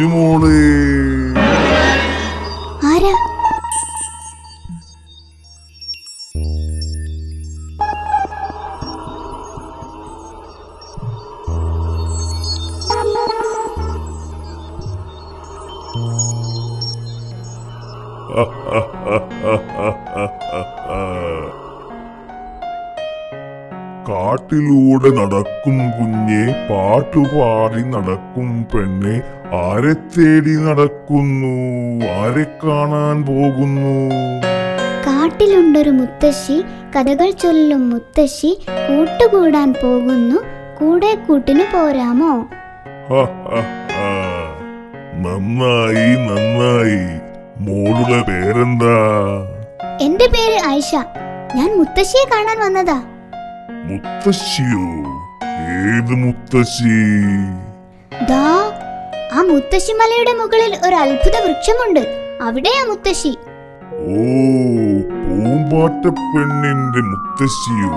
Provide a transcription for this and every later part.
കുഞ്ഞുമോളെ ആരാ? കാട്ടിലൂടെ നടക്കും കുഞ്ഞെ പാട്ടുപാടി നടക്കും പെണ്ണെ ആരെ തേടി നടക്കുന്നു ആരെ കാണാൻ പോകുന്നു? കാട്ടിലുണ്ടൊരു മുത്തശ്ശി കഥകൾ ചൊല്ലും മുത്തശ്ശി കൂട്ടുകൂടാൻ പോകുന്നു കൂടെ കൂട്ടിനു പോരാമോ. നന്നായി നന്നായി. മോളുടെ പേരെന്താ? എന്റെ പേര് ആയിഷ. ഞാൻ മുത്തശ്ശിയെ കാണാൻ വന്നതാ. മുത്തശ്ശിയോ? ഏത് മുത്തശ്ശി? ദാ ആ മുത്തശ്ശി മലയുടെ മുകളിൽ ഒരു അത്ഭുത വൃക്ഷമുണ്ട്. അവിടെയാ മുത്തശ്ശി. ഓ പൂമ്പാറ്റ പെണ്ണിന്റെ മുത്തശ്ശിയോ?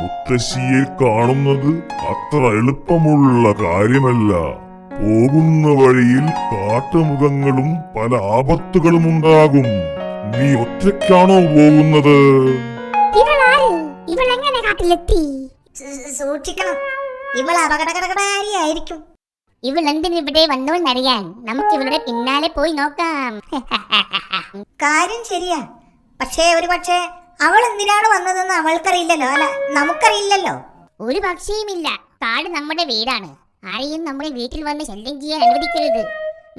മുത്തശ്ശിയെ കാണുന്നത് അത്ര എളുപ്പമുള്ള കാര്യമല്ല. പോകുന്ന വഴിയിൽ കാട്ടുമൃഗങ്ങളും പല ആപത്തുകളും ഉണ്ടാകും നീ ഒറ്റയ്ക്കാണോ പോകുന്നത്? ഇവളെങ്ങനെ കാട്ടിലെത്തി സൂക്ഷിക്കണം. ഇവൾ അപകടകരകാരിയായിരിക്കും ഇവൾ എന്തിന് ഇവിടെ വന്നോന്നറിയാൻ? നമുക്ക് ഇവളുടെ പിന്നാലെ പോയി നോക്കാം. കാര്യം ശരിയാ. പക്ഷേ ഒരു പക്ഷേ അവൾ എന്തിനാണ് വന്നതെന്ന് അവൾക്കറിയില്ലല്ലോ അല്ല നമുക്കറിയില്ലല്ലോ. ഒരു പക്ഷേയുമില്ല. കാട് നമ്മുടെ വീടാണ്. ആരെയും നമ്മുടെ വീട്ടിൽ വന്ന് ശല്യം ചെയ്യാൻ അനുവദിക്കരുത്.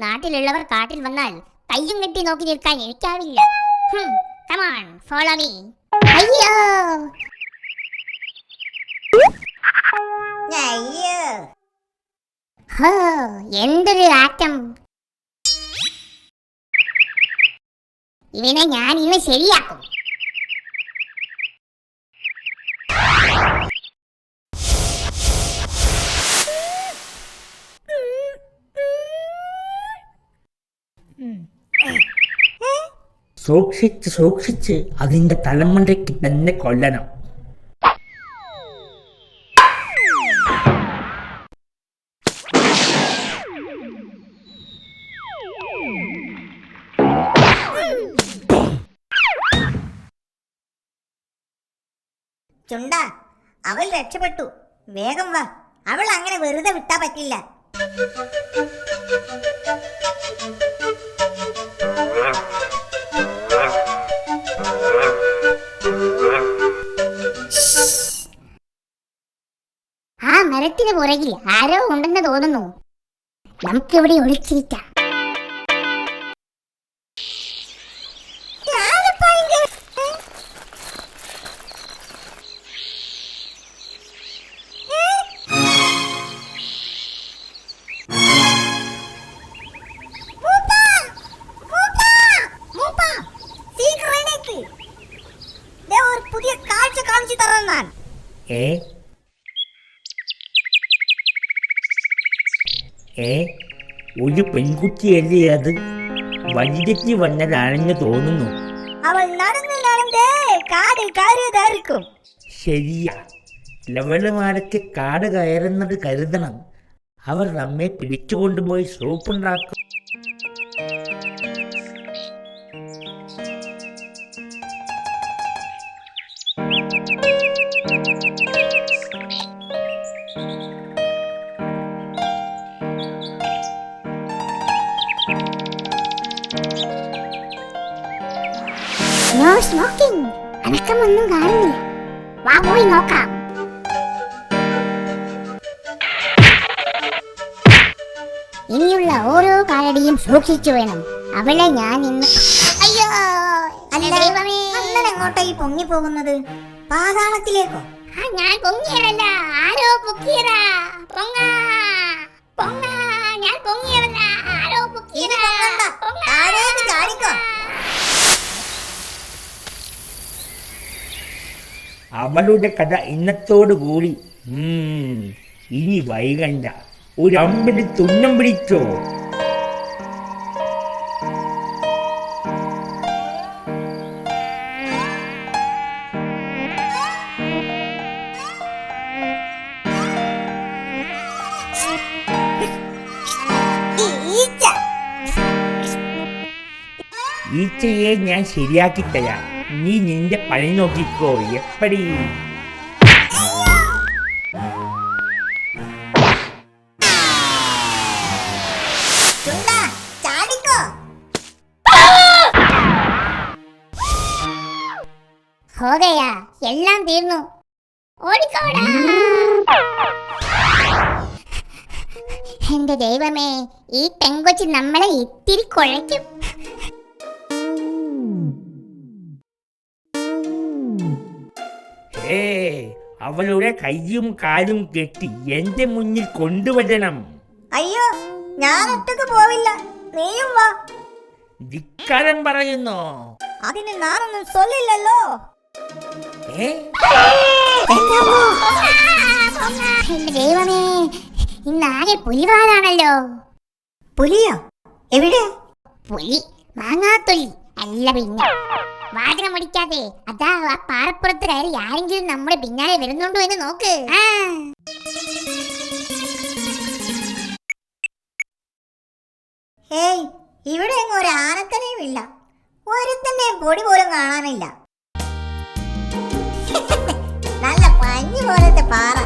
നാട്ടിലുള്ളവർ കാട്ടിൽ വന്നാൽ കയ്യും കെട്ടി നോക്കി നിൽക്കാൻ എനിക്കാവില്ല. കമാൺ ഫോളോ മീ അയ്യോ! അയ്യോ ഹോ എന്തൊരു ആറ്റം. ഇവനെ ഞാൻ ഇന്ന് ശരിയാക്കും. സൂക്ഷിച്ച് സൂക്ഷിച്ച് അതിന്റെ തലമുണ്ടയ്ക്ക് തന്നെ കൊല്ലണം. ചുണ്ട അവൾ രക്ഷപ്പെട്ടു. വേഗം വാ. അവൾ അങ്ങനെ വെറുതെ വിട്ടാ പറ്റില്ല. ആ മരത്തിന് പുറകിൽ ആരോ ഉണ്ടെന്ന് തോന്നുന്നു. നമുക്കിവിടെ ഒളിച്ചിരിക്കാം. ഏ ഏ ഒരു പെൺകുട്ടിയല്ലേ അത്? വഴിതെറ്റി വന്നതാണെന്ന് തോന്നുന്നു. അവൾ നടന്ന് നടന്നേ കാട് കയറിയതായിരിക്കും ശരിയാ. ലവളമാരൊക്കെ കാട് കയറുന്നത് കരുതണം. അവർ നമ്മെ പിടിച്ചുകൊണ്ടുപോയി സോപ്പുണ്ടാക്കും. നോ സ്മോക്കിംഗ് അനക്കമൊന്നും കാണുന്നില്ല. വാ പോയി നോക്കാം. ഇനിയുള്ള ഓരോ കാലടിയും സൂക്ഷിച്ചു വേണം. അവളെ ഞാൻ ഇന്ന് അയ്യോ അണ്ണൻ എങ്ങോട്ടാ ഈ പൊങ്ങി പോകുന്നത്? പാതാളത്തിലേക്കോ? ഞാൻ പൊങ്ങിയതല്ല. ആരോ പൊക്കിയതാ. പൊങ്ങാ പൊങ്ങാ. ഞാൻ പൊങ്ങിയതല്ല. ആരോ പൊക്കിയതാ. താഴേക്ക് ചാടിക്കോ. അവളുടെ കഥ ഇന്നത്തോടുകൂടി. ഇനി വൈകണ്ട. ഒരു അമ്പിടി തുന്നം പിടിച്ചോ? ഈച്ചയെ ഞാൻ ശരിയാക്കി തരാം. നീ നിന്റെ പണി നോക്കിക്കോ എപ്പടി? എല്ലാം തീർന്നു. എന്റെ ദൈവമേ ഈ പെങ്കൊച്ച് നമ്മളെ ഇത്തിരി കുഴയ്ക്കും. അവളുടെ കൈയും കാലും കെട്ടി എന്റെ മുന്നിൽ കൊണ്ടുവരണം. അയ്യോ ഞാൻ ഒറ്റയ്ക്ക് പോവില്ല. നീയും വാ. ധിക്കാരം പറയുന്നു. അതിന് ഞാനൊന്നും സൊല്ലില്ലല്ലോ. ഏ? ദൈവമേ ഇന്നാകെ പുലിവാലാണല്ലോ. പുലിയോ? എവിടെ? പുലി മാങ്ങാത്തൊലി അല്ല പിന്നെ. വാചകം മുടിക്കാതെ അതാ ആ പാറപ്പുറത്ത് കയറി ആരെങ്കിലും നമ്മുടെ പിന്നാലെ വരുന്നുണ്ടോ എന്ന് നോക്ക്. ഏയ് ഇവിടെ എങ്ങും ഒരു ആനക്കനയും ഇല്ല. ഒരുത്തന്റെയും പൊടി പോലും കാണാനില്ല. നല്ല പഞ്ഞു പോലത്തെ പാറ.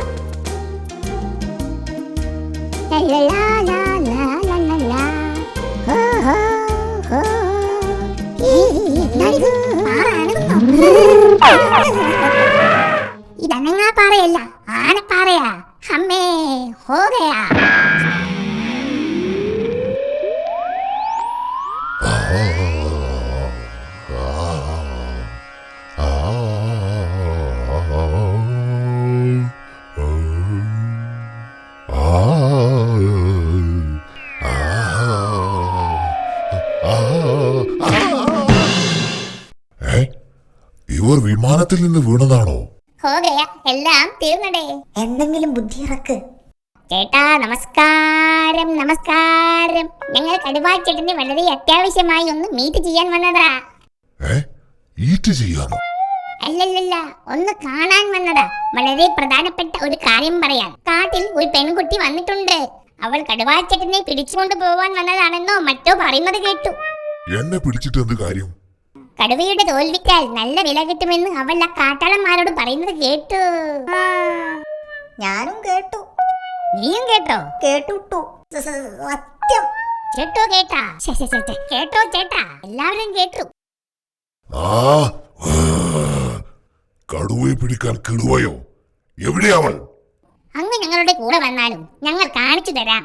ഇതനങ്ങാ പാറയല്ല? ആനപ്പാറയാ. അമ്മേ ഹോകയാ. വിമാനത്തിൽ നിന്ന് വീണതാണോ? എല്ലാം തീർന്നടേ. എന്തെങ്കിലും ബുദ്ധി ഇറക്ക്. ചേട്ടാ നമസ്കാരം നമസ്കാരം. ഞങ്ങൾ കടുവാച്ചേട്ടന് വളരെ അത്യാവശ്യമായി ഒന്ന് മീറ്റ് ചെയ്യാൻ വന്നതാ. ഏ? ഈറ്റ് ചെയ്യാനോ? അല്ലല്ലല്ല ഒന്ന് കാണാൻ വന്നതാ. വളരെ പ്രധാനപ്പെട്ട ഒരു കാര്യം പറയാൻ കാട്ടിൽ ഒരു പെൺകുട്ടി വന്നിട്ടുണ്ട്. അവൾ കടുവാച്ചേട്ടനെ പിടിച്ചുകൊണ്ട് പോവാൻ വന്നതാണെന്നോ മറ്റോ പറയുന്നത് കേട്ടു. എന്നെ പിടിച്ചിട്ട് എന്ത് കാര്യം? കടുവയുടെ തോൽവിക്കാൽ നല്ല വില കിട്ടുമെന്ന് അവൾ ആ കാട്ടാളന്മാരോട് പറയുന്നത് കേട്ടു. ഞാനും കേട്ടു. നീയും കേട്ടോ? കേട്ടുട്ടു സത്യം. കേട്ടോ കേട്ടാ. കേട്ടോ ചേട്ടാ. എല്ലാവരും കേട്ടു. ആ ആ, കടുവയെ പിടിക്കാൻ കിടുവയോ? എവിടെ അവൾ? അങ്ങ് ഞങ്ങളുടെ കൂടെ വന്നാലും ഞങ്ങൾ കാണിച്ചു തരാം.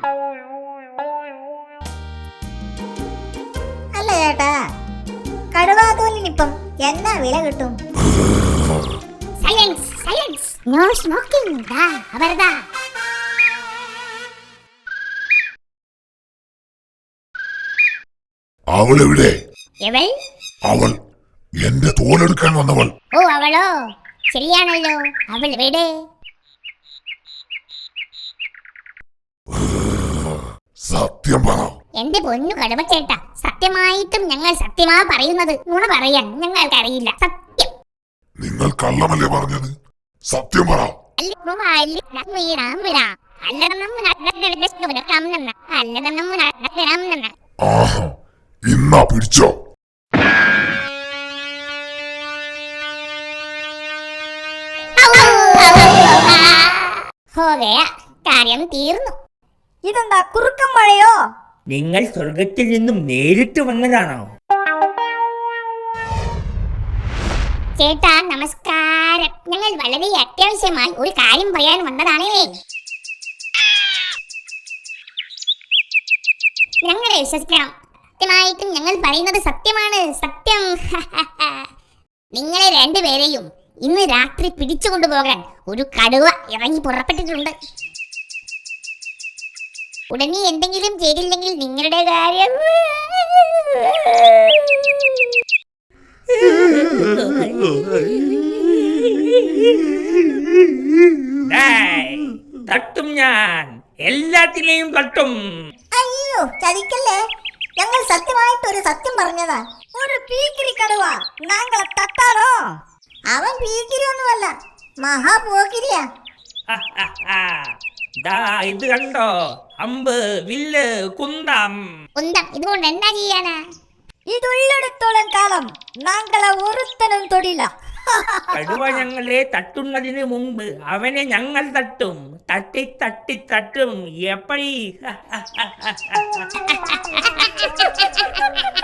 അല്ല ചേട്ടാ കടുവാതോലിനിപ്പം എന്നാ വില കിട്ടും? സൈലൻസ് സൈലൻസ് നോ സ്മോക്കിംഗ് ദാ അവരതാ അവൾ എവിടെ എവൾ? അവൾ എന്റെ തോലെടുക്കാൻ വന്നവൾ. ഓ അവളോ? ശരിയാണല്ലോ. അവൾ എവിടെ? സത്യം പറ. എന്റെ പൊന്നു കടുവച്ചേട്ട സത്യമായിട്ടും ഞങ്ങൾ സത്യമാ പറയുന്നത്. നുണ പറയാൻ ഞങ്ങൾക്കറിയില്ല. സത്യം. നിങ്ങൾ കള്ളമല്ലേ പറഞ്ഞത്? സത്യം പറ. ആഹാ ഇന്നാ പിടിച്ചോ. ഹോകയ കാര്യം തീർന്നു. ഇതെന്താ കുറുക്കം മഴയോ? നിങ്ങൾ സ്വർഗത്തിൽ നിന്നും നേരിട്ട് വന്നതാണോ? ചേട്ടാ നമസ്കാരം. ഞങ്ങൾ വളരെ അത്യാവശ്യമായി ഒരു കാര്യം പറയാൻ വന്നതാണേ ഞങ്ങളെ വിശ്വസിക്കണം. സത്യമായിട്ടും ഞങ്ങൾ പറയുന്നത് സത്യമാണ്. സത്യം. നിങ്ങളെ രണ്ടുപേരെയും ഇന്ന് രാത്രി പിടിച്ചു കൊണ്ടുപോകാൻ ഒരു കടുവ ഇറങ്ങി പുറപ്പെട്ടിട്ടുണ്ട്. ഉടനെ എന്തെങ്കിലും ചെയ്തില്ലെങ്കിൽ നിങ്ങളുടെ കാര്യം തട്ടും ഞാൻ. എല്ലാത്തിനെയും തട്ടും. അയ്യോ ചതിക്കല്ലേ? ഞങ്ങൾ സത്യമായിട്ട് ഒരു സത്യം പറഞ്ഞതാ. ഒരു പീക്കിരി കടുവ ഞങ്ങളെ തട്ടാണോ അവൻ പീക്കിരി ഒന്നുമല്ല മഹാപോക്കിരിയാ. ദാ ഇത് കണ്ടോ? അമ്പ് വില്ല് കുന്തം. കുന്തം. ഇതുകൊണ്ട് എന്താ ചെയ്യാനാ? ഇതുള്ളിടത്തോളം കാലം ഞങ്ങളെ ഒരുത്തനും തൊടില്ല. കടുവ ഞങ്ങളെ തട്ടുന്നതിന് മുമ്പ് അവനെ ഞങ്ങൾ തട്ടും. തട്ടി തട്ടി തട്ടും. എപ്പടി